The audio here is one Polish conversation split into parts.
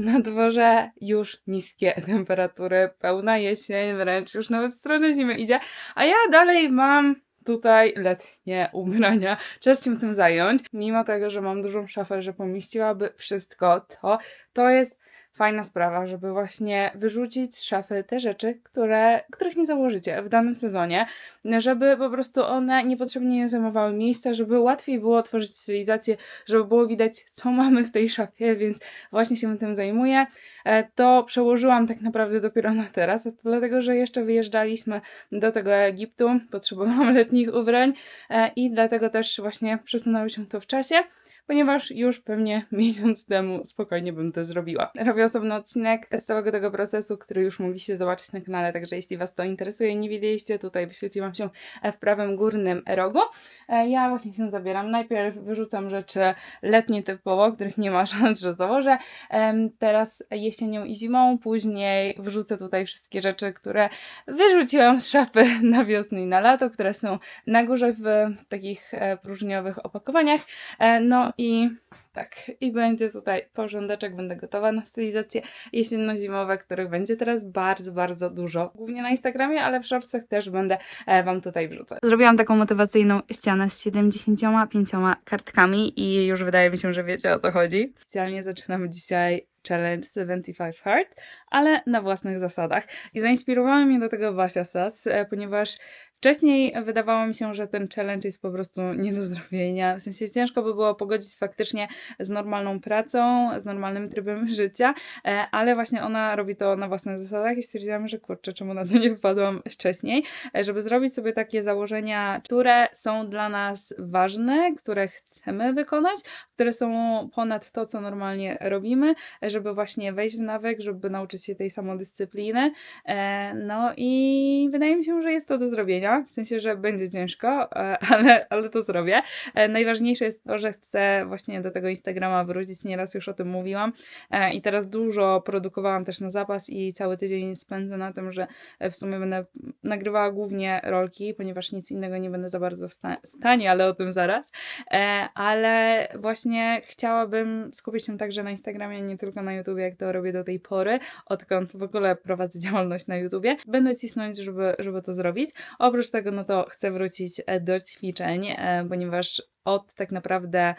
Na dworze już niskie temperatury, pełna jesień, wręcz już nawet w stronę zimy idzie, a ja dalej mam tutaj letnie ubrania. Czas się tym zająć. Mimo tego, że mam dużą szafę, że pomieściłaby wszystko, to to jest fajna sprawa, żeby właśnie wyrzucić z szafy te rzeczy, które, których nie założycie w danym sezonie, żeby po prostu one niepotrzebnie nie zajmowały miejsca, żeby łatwiej było tworzyć stylizację, żeby było widać, co mamy w tej szafie, więc właśnie się tym zajmuję. E, To przełożyłam tak naprawdę dopiero na teraz, dlatego, że jeszcze wyjeżdżaliśmy do tego Egiptu, potrzebowałam letnich ubrań e, i dlatego też właśnie przesunęło się to w czasie ponieważ już pewnie miesiąc temu spokojnie bym to zrobiła. Robię osobny odcinek z całego tego procesu, który już mogliście zobaczyć na kanale, także jeśli Was to interesuje nie widzieliście, tutaj wyświetliłam się w prawym górnym rogu. E, Ja właśnie się zabieram. Najpierw wyrzucam rzeczy letnie typowo, których nie ma szans, że założę. Teraz jesienią i zimą, później wrzucę tutaj wszystkie rzeczy, które wyrzuciłam z szafy na wiosnę i na lato, które są na górze w takich e, próżniowych opakowaniach. E, No i tak, i będzie tutaj porządeczek, będę gotowa na stylizację jesienno-zimowe, których będzie teraz bardzo, bardzo dużo. Głównie na Instagramie, ale w szafcach też będę e, Wam tutaj wrzucać. Zrobiłam taką motywacyjną ścianę z 75 kartkami i już wydaje mi się, że wiecie o co chodzi. Oficjalnie zaczynamy dzisiaj challenge 75 Hard, ale na własnych zasadach. I zainspirowała mnie do tego Basia Sas, e, ponieważ Wcześniej wydawało mi się, że ten challenge jest po prostu nie do zrobienia. W sensie ciężko by było pogodzić faktycznie z normalną pracą, z normalnym trybem życia, e, ale właśnie ona robi to na własnych zasadach i stwierdziłam, że kurczę, czemu na to nie wpadłam wcześniej, e, żeby zrobić sobie takie założenia, które są dla nas ważne, które chcemy wykonać, które są ponad to, co normalnie robimy, e, żeby właśnie wejść w nawyk, żeby nauczyć się tej samodyscypliny. No i wydaje mi się, że jest to do zrobienia, w sensie, że będzie ciężko, e, ale, ale to zrobię. E, Najważniejsze jest to, że chcę właśnie do tego Instagrama wrócić, nieraz już o tym mówiłam e, i teraz dużo produkowałam też na zapas i cały tydzień spędzę na tym, że w sumie będę nagrywała głównie rolki, ponieważ nic innego nie będę za bardzo w sta- stanie, ale o tym zaraz. Ale właśnie chciałabym skupić się także na Instagramie, nie tylko na YouTubie, jak to robię do tej pory, odkąd w ogóle prowadzę działalność na YouTubie. Będę cisnąć, żeby, żeby to zrobić. Oprócz tego, no to chcę wrócić e, do ćwiczeń, e, ponieważ od tak naprawdę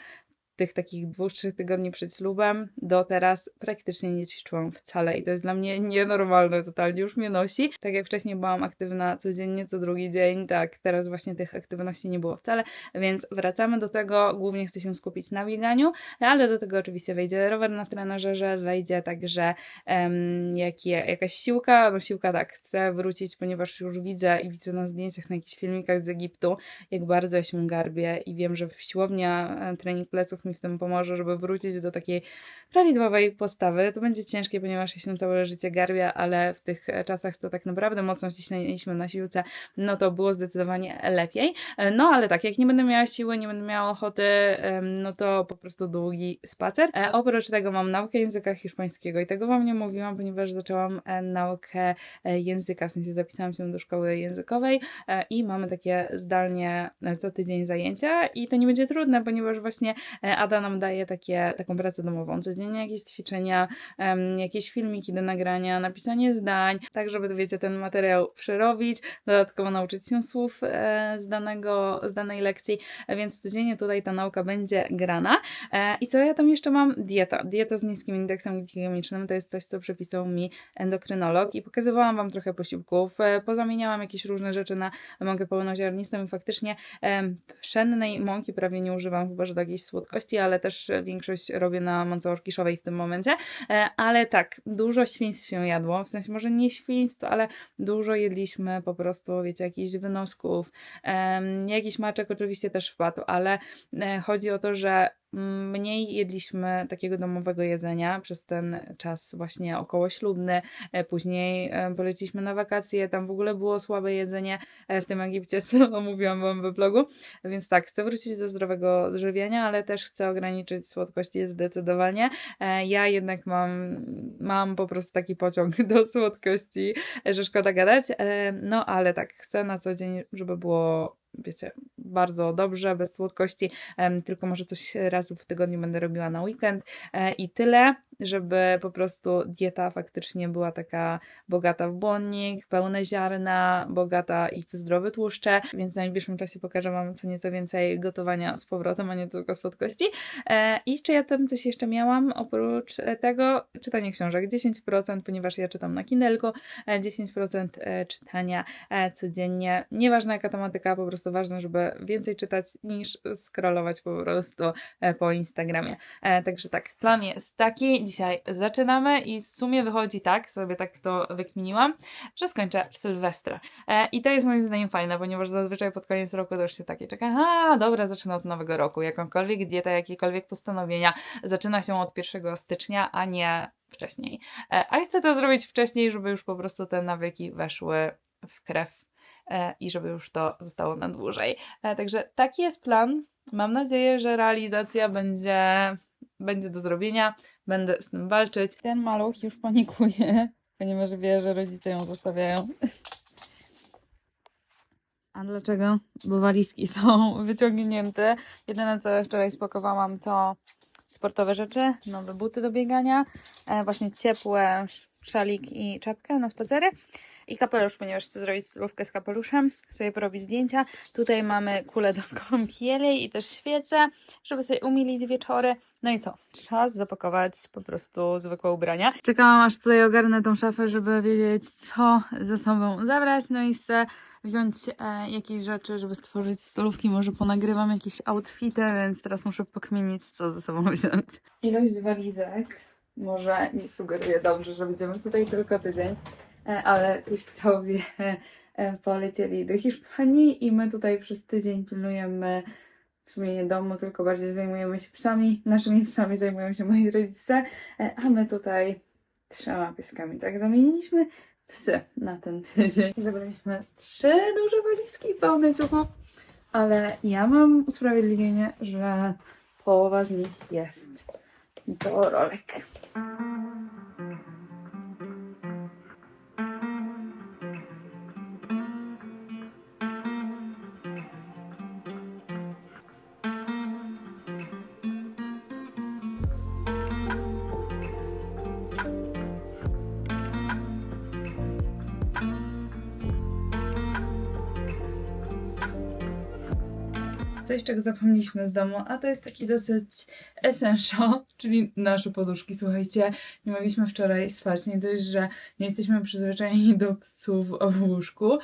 tych takich dwóch, trzech tygodni przed ślubem do teraz praktycznie nie ćwiczyłam wcale i to jest dla mnie nienormalne, totalnie już mnie nosi. Tak jak wcześniej byłam aktywna codziennie, co drugi dzień, tak teraz właśnie tych aktywności nie było wcale, więc wracamy do tego. Głównie chcę się skupić na bieganiu, ale do tego oczywiście wejdzie rower na trenażerze, wejdzie także em, jakie, jakaś siłka, no siłka tak, chcę wrócić, ponieważ już widzę i widzę na zdjęciach, na jakichś filmikach z Egiptu, jak bardzo ja się garbię i wiem, że siłownia, e, trening pleców mi w tym pomoże, żeby wrócić do takiej prawidłowej postawy. To będzie ciężkie, ponieważ ja się całe życie garbię, ale w tych e, czasach, co tak naprawdę mocno ściśnęliśmy na siłce, no to było zdecydowanie lepiej. E, No ale tak, jak nie będę miała siły, nie będę miała ochoty, no to po prostu długi spacer. E, Oprócz tego mam naukę języka hiszpańskiego i tego Wam nie mówiłam, ponieważ zaczęłam naukę języka, w sensie zapisałam się do szkoły językowej i mamy takie zdalnie co tydzień zajęcia i to nie będzie trudne, ponieważ właśnie Ada nam daje takie, taką pracę domową, codziennie jakieś ćwiczenia, jakieś filmiki do nagrania, napisanie zdań, tak żeby, wiecie, ten materiał przerobić, dodatkowo nauczyć się słów e, z, danego, z danej lekcji, więc codziennie tutaj ta nauka będzie grana. E, I co ja tam jeszcze mam? Dieta. Dieta z niskim indeksem glikemicznym to jest coś, co przepisał mi endokrynolog i pokazywałam Wam trochę posiłków. E, Pozamieniałam jakieś różne rzeczy na mąkę pełnoziarnistą i faktycznie pszennej mąki prawie nie używam, chyba że do jakiejś słodkości, ale też większość robię na mące orkiszowej w tym momencie. E, Ale tak, dużo świństw się jadło, w sensie może nie świństw, ale dużo jedliśmy po prostu, wiecie, jakichś wynosków, jakiś maczek oczywiście też wpadł, ale e, chodzi o to, że mniej jedliśmy takiego domowego jedzenia przez ten czas właśnie okołoślubny, e, później e, poleciliśmy na wakacje, tam w ogóle było słabe jedzenie e, w tym Egipcie, co mówiłam Wam we vlogu, więc tak, chcę wrócić do zdrowego odżywiania, ale też chcę ograniczyć słodkości zdecydowanie. Ja jednak mam, mam po prostu taki pociąg do słodkości, że szkoda gadać, no ale tak, chcę na co dzień, żeby było wiecie, bardzo dobrze, bez słodkości, tylko może coś raz w tygodniu będę robiła na weekend e, i tyle, żeby po prostu dieta faktycznie była taka bogata w błonnik, pełne ziarna, bogata i w zdrowe tłuszcze, więc w najbliższym czasie pokażę Wam co nieco więcej gotowania z powrotem, a nie tylko słodkości. E, I czy ja tam coś jeszcze miałam oprócz e, tego? Czytanie książek 10%, ponieważ ja czytam na Kindle'ku, e, 10% e, czytania codziennie. Nieważna jaka tematyka, po prostu ważne, żeby więcej czytać niż scrollować po prostu e, po Instagramie. E, Także tak, plan jest taki. Dzisiaj zaczynamy i w sumie wychodzi tak, sobie tak to wykminiłam, że skończę w Sylwestra. E, I to jest moim zdaniem fajne, ponieważ zazwyczaj pod koniec roku to już się takie czeka, a dobra, zaczynam od nowego roku. Jakąkolwiek dietę, jakiekolwiek postanowienia zaczyna się od 1 stycznia, a nie wcześniej. A chcę to zrobić wcześniej, żeby już po prostu te nawyki weszły w krew i żeby już to zostało na dłużej. E, Także taki jest plan. Mam nadzieję, że realizacja będzie, będzie do zrobienia. Będę z tym walczyć. Ten maluch już panikuje, ponieważ wie, że rodzice ją zostawiają. A dlaczego? Bo walizki są wyciągnięte. Jedyne co wczoraj spakowałam to sportowe rzeczy, nowe buty do biegania, e, właśnie ciepłe szalik i czapkę na spacery i kapelusz, ponieważ chcę zrobić stylówkę z kapeluszem, sobie porobić zdjęcia. Tutaj mamy kulę do kąpieli i też świece, żeby sobie umilić wieczory. No i co? Czas zapakować po prostu zwykłe ubrania. Czekałam aż tutaj ogarnę tą szafę, żeby wiedzieć co ze sobą zabrać, no i chcę wziąć e, jakieś rzeczy, żeby stworzyć stolówki, może ponagrywam jakieś outfity, więc teraz muszę pokmienić, co ze sobą wziąć. Ilość walizek może nie sugeruje dobrze, że będziemy tutaj tylko tydzień, ale teściowie e, polecieli do Hiszpanii i my tutaj przez tydzień pilnujemy w sumie nie domu, tylko bardziej zajmujemy się psami. Naszymi psami zajmują się moi rodzice, e, a my tutaj trzema pieskami, tak? Zamieniliśmy psy na ten tydzień. Zabraliśmy trzy duże walizki pełne ciuchów, ale ja mam usprawiedliwienie, że połowa z nich jest do rolek. Coś, czego zapomnieliśmy z domu, a to jest taki dosyć essential, czyli nasze poduszki. Słuchajcie, nie mogliśmy wczoraj spać. Nie dość, że nie jesteśmy przyzwyczajeni do psów w łóżku,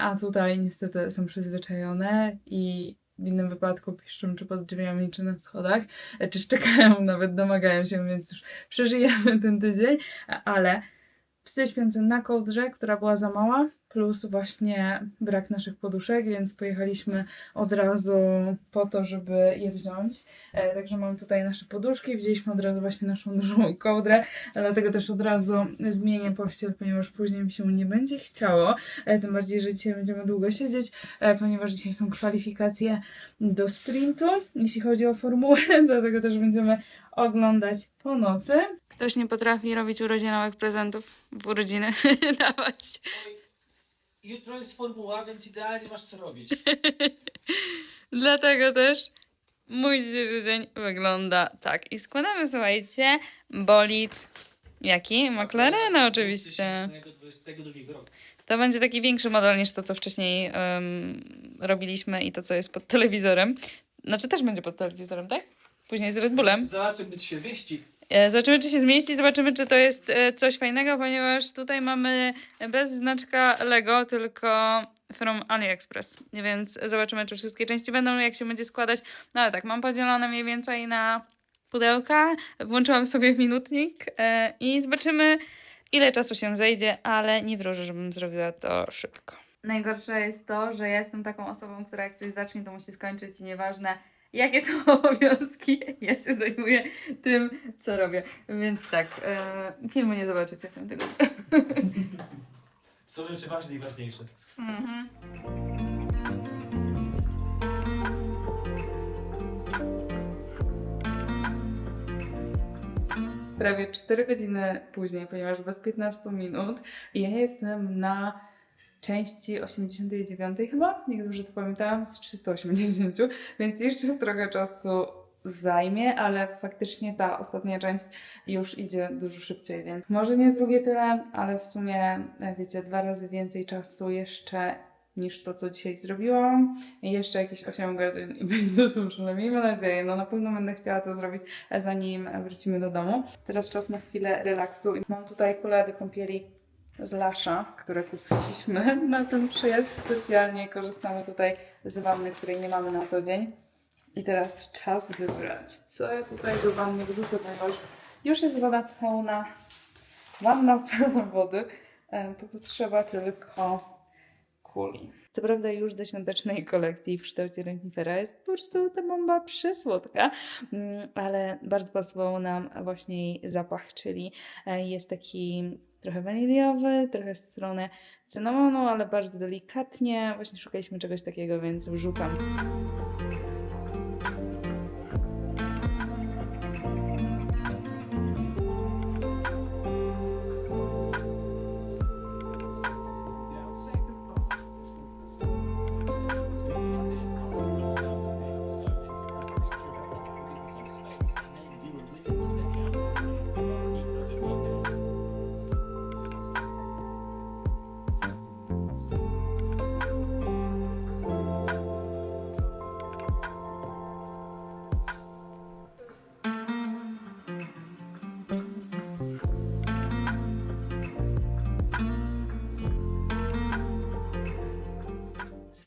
a tutaj niestety są przyzwyczajone i w innym wypadku piszczą czy pod drzwiami, czy na schodach, czy szczekają nawet, domagają się, więc już przeżyjemy ten tydzień, ale psy śpiące na kołdrze, która była za mała, plus właśnie brak naszych poduszek, więc pojechaliśmy od razu po to, żeby je wziąć. E, także mamy tutaj nasze poduszki, wzięliśmy od razu właśnie naszą dużą kołdrę, dlatego też od razu zmienię pościel, ponieważ później mi się nie będzie chciało, e, tym bardziej, że dzisiaj będziemy długo siedzieć, e, ponieważ dzisiaj są kwalifikacje do sprintu, jeśli chodzi o formułę, dlatego też będziemy oglądać po nocy. Ktoś nie potrafi robić urodzinowych prezentów w urodziny dawać. Jutro jest formuła, więc idealnie masz co robić. Dlatego też mój dzisiejszy dzień wygląda tak. I składamy, słuchajcie, bolid. Jaki? McLarena oczywiście. 2022 roku. To będzie taki większy model niż to, co wcześniej em, robiliśmy i to, co jest pod telewizorem. Znaczy też będzie pod telewizorem, tak? Później z Red Bullem. Gdy ci się mieści. E, Zobaczymy, czy się zmieści, zobaczymy, czy to jest e, coś fajnego, ponieważ tutaj mamy bez znaczka Lego, tylko from AliExpress. Więc zobaczymy, czy wszystkie części będą, jak się będzie składać. No ale tak, mam podzielone mniej więcej na pudełka. Włączyłam sobie minutnik e, i zobaczymy, ile czasu się zejdzie, ale nie wróżę, żebym zrobiła to szybko. Najgorsze jest to, że ja jestem taką osobą, która jak coś zacznie, to musi skończyć i nieważne jakie są obowiązki, ja się zajmuję tym, co robię. Więc tak, e, filmu nie zobaczycie w tym tygodniu. Są rzeczy ważne i ważniejsze. Mhm. Prawie 4 godziny później, ponieważ bez 15 minut, ja jestem na części 89 chyba, jak dobrze to pamiętałam, z 380, więc jeszcze trochę czasu zajmie, ale faktycznie ta ostatnia część już idzie dużo szybciej, więc może nie drugie tyle, ale w sumie, e, wiecie, dwa razy więcej czasu jeszcze niż to, co dzisiaj zrobiłam. Jeszcze jakieś 8 godzin i będzie zmuszone. Miejmy nadzieję. No na pewno będę chciała to zrobić, e, zanim wrócimy do domu. Teraz czas na chwilę relaksu. Mam tutaj kule do kąpieli z Lasza, które kupiliśmy na ten przyjazd specjalnie. Korzystamy tutaj z wanny, której nie mamy na co dzień. I teraz czas wybrać, co ja tutaj do wanny wrzucę, ponieważ już jest woda pełna, wanna pełna wody. E, To potrzeba tylko kuli. Co prawda już ze świątecznej kolekcji w kształcie renifera jest po prostu ta bomba przesłodka, mm, ale bardzo pasował nam właśnie jej zapach, czyli e, jest taki trochę waniliowy, trochę w stronę cynamonu, ale bardzo delikatnie. Właśnie szukaliśmy czegoś takiego, więc wrzucam.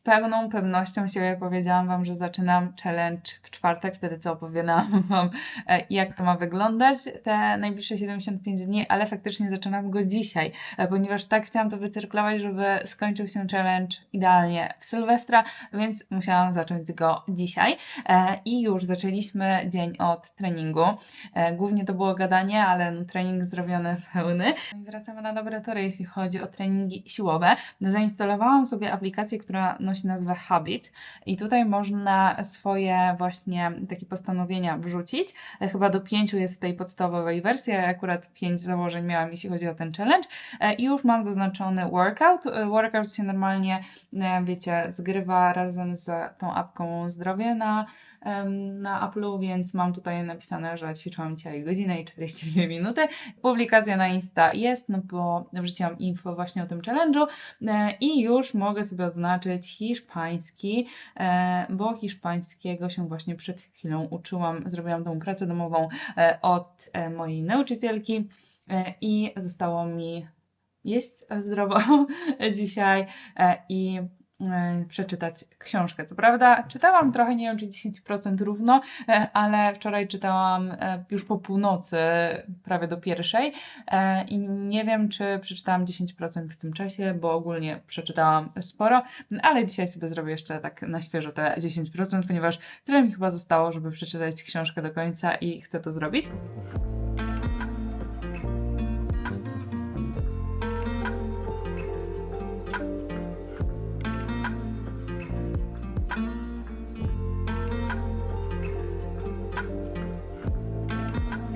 Z pełną pewnością siebie powiedziałam Wam, że zaczynam challenge w czwartek, wtedy co opowiadałam Wam, e, jak to ma wyglądać te najbliższe 75 dni, ale faktycznie zaczynam go dzisiaj, e, ponieważ tak chciałam to wycyrkulować, żeby skończył się challenge idealnie w Sylwestra, więc musiałam zacząć go dzisiaj. E, I już zaczęliśmy dzień od treningu. Głównie to było gadanie, ale no, trening zrobiony pełny. No wracamy na dobre tory, jeśli chodzi o treningi siłowe. Zainstalowałam sobie aplikację, która nosi nazwę Habit i tutaj można swoje właśnie takie postanowienia wrzucić. E, Chyba do pięciu jest w tej podstawowej wersji, ja akurat pięć założeń miałam, jeśli chodzi o ten challenge. E, I już mam zaznaczony workout. E, Workout się normalnie, wiecie, zgrywa razem z tą apką zdrowie na na Apple'u, więc mam tutaj napisane, że ćwiczyłam dzisiaj godzinę i 42 minuty. Publikacja na Insta jest, no bo wrzuciłam info właśnie o tym challenge'u e, i już mogę sobie odznaczyć hiszpański, e, bo hiszpańskiego się właśnie przed chwilą uczyłam. Zrobiłam tą pracę domową e, od mojej nauczycielki i zostało mi jeść zdrowo dzisiaj i przeczytać książkę. Co prawda czytałam trochę, nie wiem czy 10% równo, e, ale wczoraj czytałam e, już po północy, prawie do pierwszej e, i nie wiem czy przeczytałam 10% w tym czasie, bo ogólnie przeczytałam sporo, ale dzisiaj sobie zrobię jeszcze tak na świeżo te 10%, ponieważ tyle mi chyba zostało, żeby przeczytać książkę do końca i chcę to zrobić.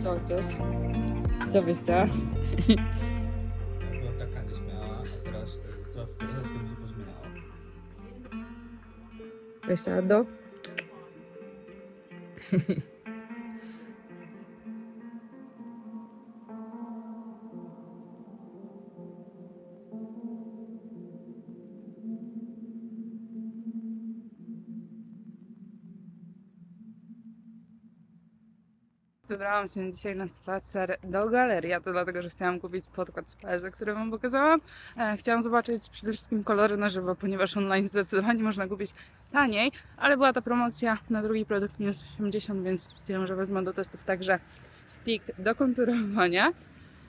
Co chcesz? Co byś chciała? Była taka nieśmiała, a teraz e, co, troszeczkę mi się pozmieniało. Byś chciała do? Wybrałam się dzisiaj na spacer do galerii, to dlatego, że chciałam kupić podkład z PZ, który Wam pokazałam. E, chciałam zobaczyć przede wszystkim kolory na żywo, ponieważ online zdecydowanie można kupić taniej, ale była ta promocja na drugi produkt minus 80, więc stwierdziłam, że wezmę do testów także stick do konturowania.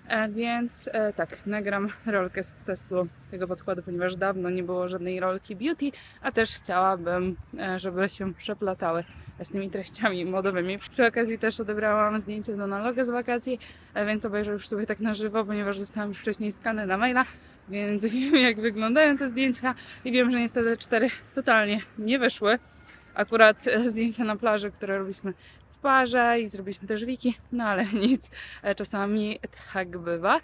E, więc e, tak, nagram rolkę z testu tego podkładu, ponieważ dawno nie było żadnej rolki beauty, a też chciałabym, żeby się przeplatały tymi treściami modowymi. Przy okazji też odebrałam zdjęcie z analoga z wakacji, e, więc obejrzę już sobie tak na żywo, ponieważ dostałam już wcześniej skany na maila, więc wiem jak wyglądają te zdjęcia i wiem, że niestety cztery totalnie nie wyszły. Akurat e, zdjęcia na plaży, które robiliśmy w parze i zrobiliśmy też wiki, no ale nic, e, czasami tak bywa.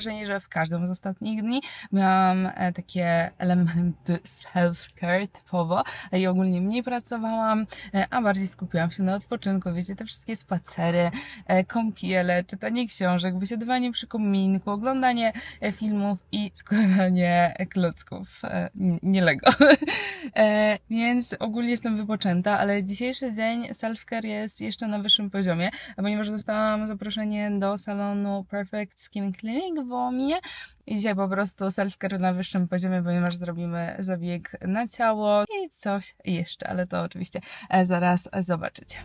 Wrażenie, że w każdym z ostatnich dni miałam e, takie elementy self-care typowo i ogólnie mniej pracowałam, e, a bardziej skupiłam się na odpoczynku. Wiecie, te wszystkie spacery, e, kąpiele, czytanie książek, wysiedywanie przy kominku, oglądanie filmów i składanie klocków. Nie Lego. Więc ogólnie jestem wypoczęta, ale dzisiejszy dzień self-care jest jeszcze na wyższym poziomie, ponieważ dostałam zaproszenie do salonu Perfect Skin Clinic w Łomie. I dzisiaj po prostu self-care na wyższym poziomie, ponieważ zrobimy zabieg na ciało i coś jeszcze, ale to oczywiście e, zaraz zobaczycie.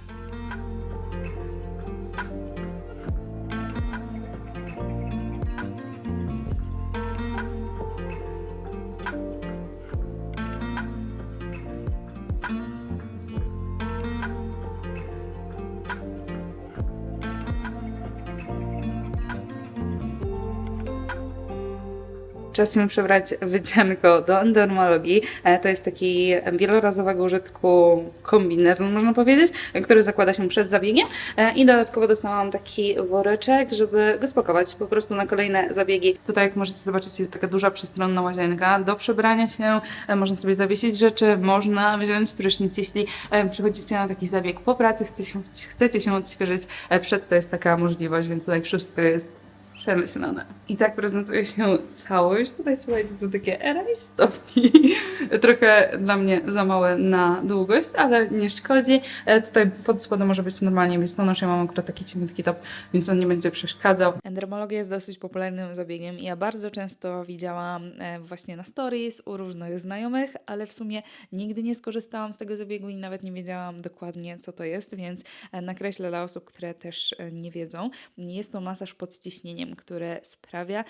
Czas mi przebrać wycianko do endermologii. E, To jest taki wielorazowego użytku kombinezon, można powiedzieć, który zakłada się przed zabiegiem. E, I dodatkowo dostałam taki woreczek, żeby go spakować po prostu na kolejne zabiegi. Tutaj, jak możecie zobaczyć, jest taka duża przestronna łazienka do przebrania się. E, Można sobie zawiesić rzeczy, można wziąć prysznic, jeśli przychodzicie na taki zabieg po pracy, chcecie się, chcecie się odświeżyć. Przed to jest taka możliwość, więc tutaj wszystko jest przemyślane. I tak prezentuje się całość. Tutaj słuchajcie, są takie rajstopki. Trochę dla mnie za małe na długość, ale nie szkodzi. E, Tutaj pod spodem może być normalnie biustonosz. Ja mam akurat taki cieniutki top, więc on nie będzie przeszkadzał. Endermologia jest dosyć popularnym zabiegiem i ja bardzo często widziałam e, właśnie na stories u różnych znajomych, ale w sumie nigdy nie skorzystałam z tego zabiegu i nawet nie wiedziałam dokładnie co to jest, więc e, nakreślę dla osób, które też nie wiedzą. Jest to masaż pod ciśnieniem, który sprawia,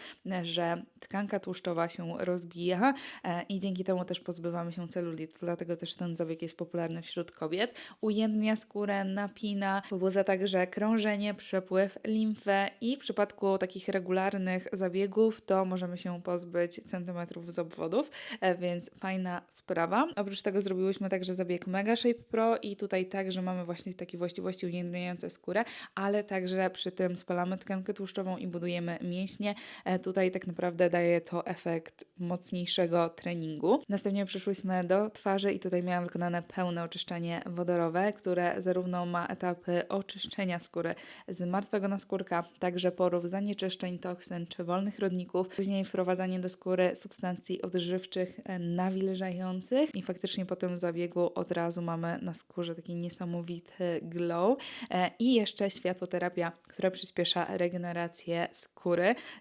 że tkanka tłuszczowa się rozbija e, i dzięki temu też pozbywamy się celulitu. Dlatego też ten zabieg jest popularny wśród kobiet. Ujędnia skórę, napina, pobudza także krążenie, przepływ limfę i w przypadku takich regularnych zabiegów to możemy się pozbyć centymetrów z obwodów, e, więc fajna sprawa. Oprócz tego zrobiłyśmy także zabieg Mega Shape Pro i tutaj także mamy właśnie takie właściwości ujędrniające skórę, ale także przy tym spalamy tkankę tłuszczową i budujemy mięśnie. E, Tutaj tak naprawdę daje to efekt mocniejszego treningu. Następnie przyszłyśmy do twarzy i tutaj miałam wykonane pełne oczyszczanie wodorowe, które zarówno ma etapy oczyszczenia skóry z martwego naskórka, także porów, zanieczyszczeń, toksyn czy wolnych rodników. Później wprowadzanie do skóry substancji odżywczych e, nawilżających i faktycznie po tym zabiegu od razu mamy na skórze taki niesamowity glow. E, I jeszcze światłoterapia, która przyspiesza regenerację skóry.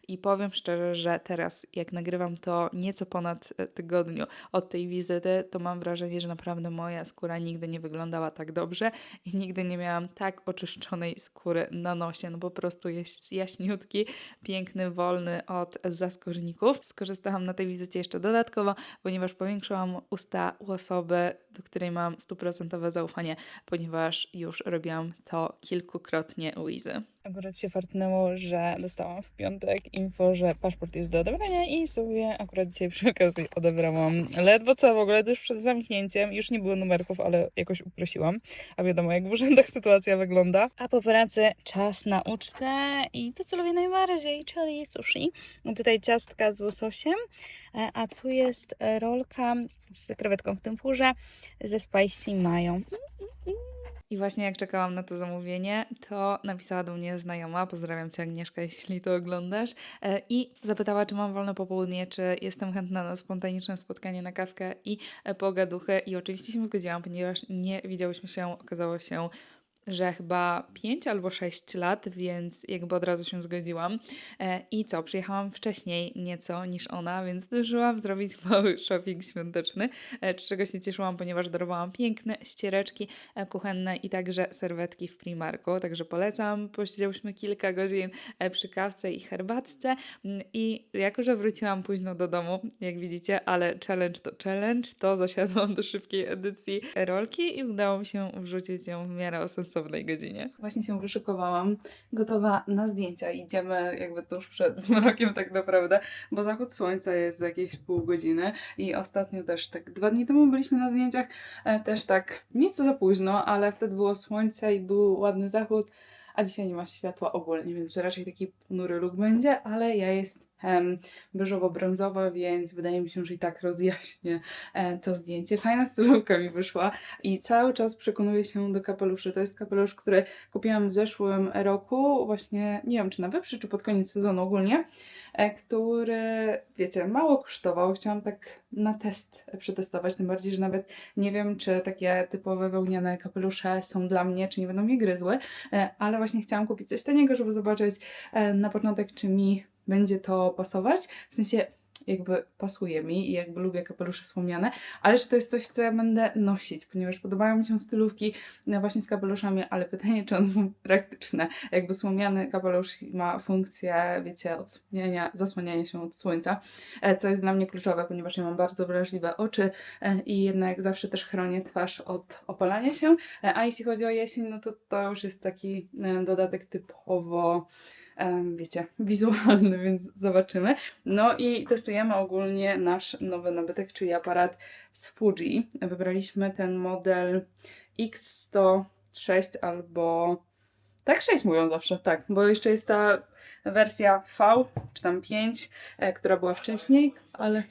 I powiem szczerze, że teraz, jak nagrywam to nieco ponad e, tygodniu od tej wizyty, to mam wrażenie, że naprawdę moja skóra nigdy nie wyglądała tak dobrze i nigdy nie miałam tak oczyszczonej skóry na nosie. No po prostu jest jaśniutki, piękny, wolny od zaskórników. Skorzystałam na tej wizycie jeszcze dodatkowo, ponieważ powiększyłam usta u osoby, do której mam stuprocentowe zaufanie, ponieważ już robiłam to kilkukrotnie u Izy. Akurat się fartnęło, że dostałam w piątek info, że paszport jest do odebrania i sobie akurat dzisiaj przy okazji odebrałam ledwo co w ogóle, też przed zamknięciem. Już nie było numerków, ale jakoś uprosiłam. A wiadomo, jak w urzędach sytuacja wygląda. A po pracy czas na ucztę i to, co lubię najbardziej, czyli sushi. Tutaj ciastka z łososiem, e, a tu jest rolka z krewetką w tempurze ze spicy mają. I właśnie jak czekałam na to zamówienie, to napisała do mnie znajoma, pozdrawiam Cię Agnieszka, jeśli to oglądasz, e, i zapytała, czy mam wolne popołudnie, czy jestem chętna na spontaniczne spotkanie na kawkę i e, pogaduchę i oczywiście się zgodziłam, ponieważ nie widziałyśmy się, okazało się, że chyba 5 albo 6 lat, więc jakby od razu się zgodziłam. E, I co, przyjechałam wcześniej nieco niż ona, więc zdążyłam zrobić mały shopping świąteczny, e, czego się cieszyłam, ponieważ darowałam piękne ściereczki e, kuchenne i także serwetki w Primarku, także polecam. Posiedziałyśmy kilka godzin przy kawce i herbatce Mm, i jako, że wróciłam późno do domu, jak widzicie, ale challenge to challenge, to zasiadłam do szybkiej edycji rolki i udało mi się wrzucić ją w miarę o sensownej godzinie. Właśnie się wyszykowałam, gotowa na zdjęcia. Idziemy jakby tuż przed zmrokiem tak naprawdę, bo zachód słońca jest za jakieś pół godziny i ostatnio też tak dwa dni temu byliśmy na zdjęciach, e, też tak nieco za późno, ale wtedy było słońce i był ładny zachód, a dzisiaj nie ma światła ogólnie, więc raczej taki ponury look będzie, ale ja jestem beżowo-brązowa, więc wydaje mi się, że i tak rozjaśnię e, to zdjęcie. Fajna stylówka mi wyszła i cały czas przekonuję się do kapeluszy. To jest kapelusz, który kupiłam w zeszłym roku, właśnie nie wiem czy na wyprzy, czy pod koniec sezonu ogólnie, e, który, wiecie, mało kosztował. Chciałam tak na test przetestować, tym bardziej, że nawet nie wiem, czy takie typowe wełniane kapelusze są dla mnie, czy nie będą mnie gryzły, e, ale właśnie chciałam kupić coś taniego, żeby zobaczyć na początek, czy mi będzie to pasować. W sensie jakby pasuje mi i jakby lubię kapelusze wspomniane, ale czy to jest coś, co ja będę nosić, ponieważ podobają mi się stylówki no właśnie z kapeluszami, ale pytanie, czy one są praktyczne. Jakby słomiany kapelusz ma funkcję, wiecie, odsłaniania, zasłaniania się od słońca, e, co jest dla mnie kluczowe, ponieważ ja mam bardzo wrażliwe oczy e, i jednak zawsze też chronię twarz od opalania się, E, a jeśli chodzi o jesień, no to to już jest taki e, dodatek typowo wiecie, wizualny, więc zobaczymy. No i testujemy ogólnie nasz nowy nabytek, czyli aparat z Fuji. Wybraliśmy ten model X106 albo... Tak, 6 mówią zawsze, tak, bo jeszcze jest ta wersja V, czy tam 5, e, która była wcześniej, ale...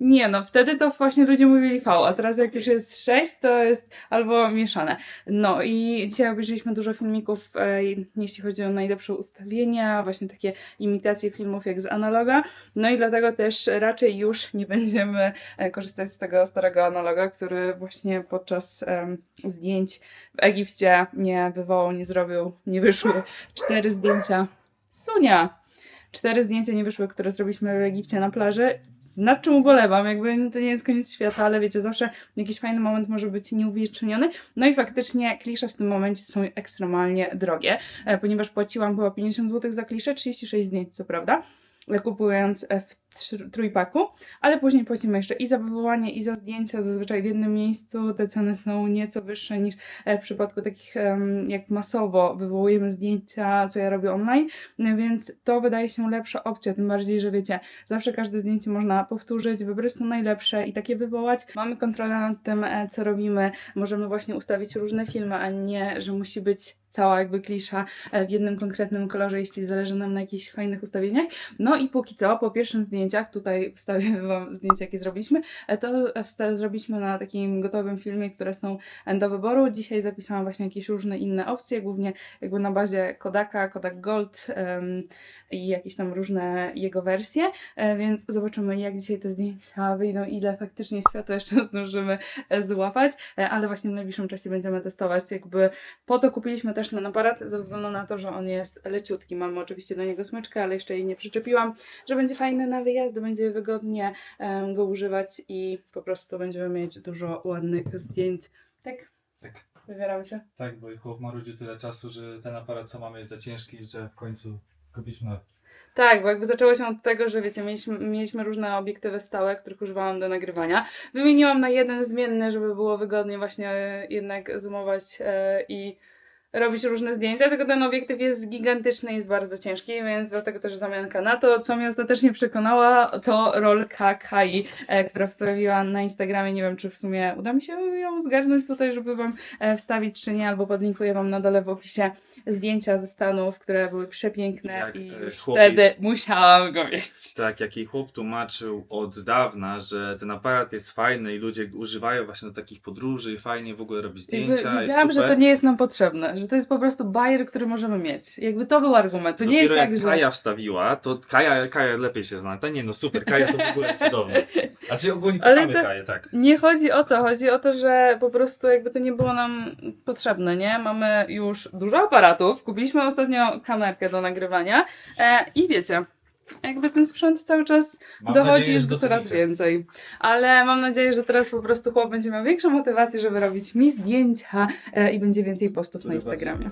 Nie, no wtedy to właśnie ludzie mówili V, a teraz jak już jest 6, to jest albo mieszane. No i dzisiaj obejrzeliśmy dużo filmików, e, jeśli chodzi o najlepsze ustawienia, właśnie takie imitacje filmów jak z analoga. No i dlatego też raczej już nie będziemy e, korzystać z tego starego analoga, który właśnie podczas em, zdjęć w Egipcie nie wywołał, nie zrobił, nie wyszły cztery zdjęcia. Sunia! Cztery zdjęcia nie wyszły, które zrobiliśmy w Egipcie na plaży. Nad czym ubolewam, jakby to nie jest koniec świata, ale wiecie, zawsze jakiś fajny moment może być nieuwieczniony. No i faktycznie klisze w tym momencie są ekstremalnie drogie, e, ponieważ płaciłam chyba 50 zł za kliszę, 36 zdjęć, co prawda, kupując e, w trójpaku, ale później płacimy jeszcze i za wywołanie, i za zdjęcia, zazwyczaj w jednym miejscu. Te ceny są nieco wyższe niż e, w przypadku takich, jak masowo wywołujemy zdjęcia, co ja robię online, No więc to wydaje się lepsza opcja, tym bardziej, że wiecie, zawsze każde zdjęcie można powtórzyć, wybrać to najlepsze i takie wywołać. Mamy kontrolę nad tym, e, co robimy, możemy właśnie ustawić różne filmy, a nie, że musi być cała jakby klisza e, w jednym konkretnym kolorze, jeśli zależy nam na jakichś fajnych ustawieniach. No i póki co, po pierwszym zdjęciach, tutaj wstawię Wam zdjęcia, jakie zrobiliśmy, e, to e, zrobiliśmy na takim gotowym filmie, które są e, do wyboru. Dzisiaj zapisałam właśnie jakieś różne inne opcje, głównie jakby na bazie Kodaka, Kodak Gold em, i jakieś tam różne jego wersje, więc zobaczymy jak dzisiaj te zdjęcia wyjdą, ile faktycznie światła jeszcze zdążymy złapać, ale właśnie w najbliższym czasie będziemy testować, jakby po to kupiliśmy też ten aparat, ze względu na to, że on jest leciutki. Mamy oczywiście do niego smyczkę, ale jeszcze jej nie przyczepiłam, że będzie fajny na wyjazdy, będzie wygodnie go używać i po prostu będziemy mieć dużo ładnych zdjęć. Tak? Tak. Wybieramy się. Tak, bo chłop marudził tyle czasu, że ten aparat co mamy jest za ciężki, że w końcu kupiliśmy. Tak, bo jakby zaczęło się od tego, że wiecie, mieliśmy, mieliśmy różne obiektywy stałe, których używałam do nagrywania. Wymieniłam na jeden zmienny, żeby było wygodnie właśnie jednak zoomować e, i robić różne zdjęcia, tylko ten obiektyw jest gigantyczny i jest bardzo ciężki, więc dlatego też zamianka na to. Co mnie ostatecznie przekonała, to rolka Kai, e, która wstawiła na Instagramie. Nie wiem, czy w sumie uda mi się ją zgarnąć tutaj, żeby Wam e, wstawić, czy nie, albo podlinkuję Wam na dole w opisie zdjęcia ze Stanów, które były przepiękne Jak, i e, już wtedy musiałam go mieć. Tak, jak jej chłop tłumaczył od dawna, że ten aparat jest fajny i ludzie używają właśnie do takich podróży i fajnie w ogóle robi Jakby zdjęcia. jest widziałam, że to nie jest nam potrzebne, że to jest po prostu bajer, który możemy mieć. Jakby to był argument. To nie Dopiero jest jak tak, że... Kaja wstawiła, to Kaja, Kaja lepiej się zna. To nie, no super, Kaja to w ogóle jest cudowne. Znaczy ogólnie Ale kochamy to- Kaję, tak. Nie chodzi o to, chodzi o to, że po prostu jakby to nie było nam potrzebne, nie? Mamy już dużo aparatów, kupiliśmy ostatnio kamerkę do nagrywania e, i wiecie, jakby ten sprzęt cały czas Mam dochodzi nadzieję, już do coraz więcej. Ale mam nadzieję, że teraz po prostu chłop będzie miał większą motywację, żeby robić mi zdjęcia e, i będzie więcej postów na Instagramie.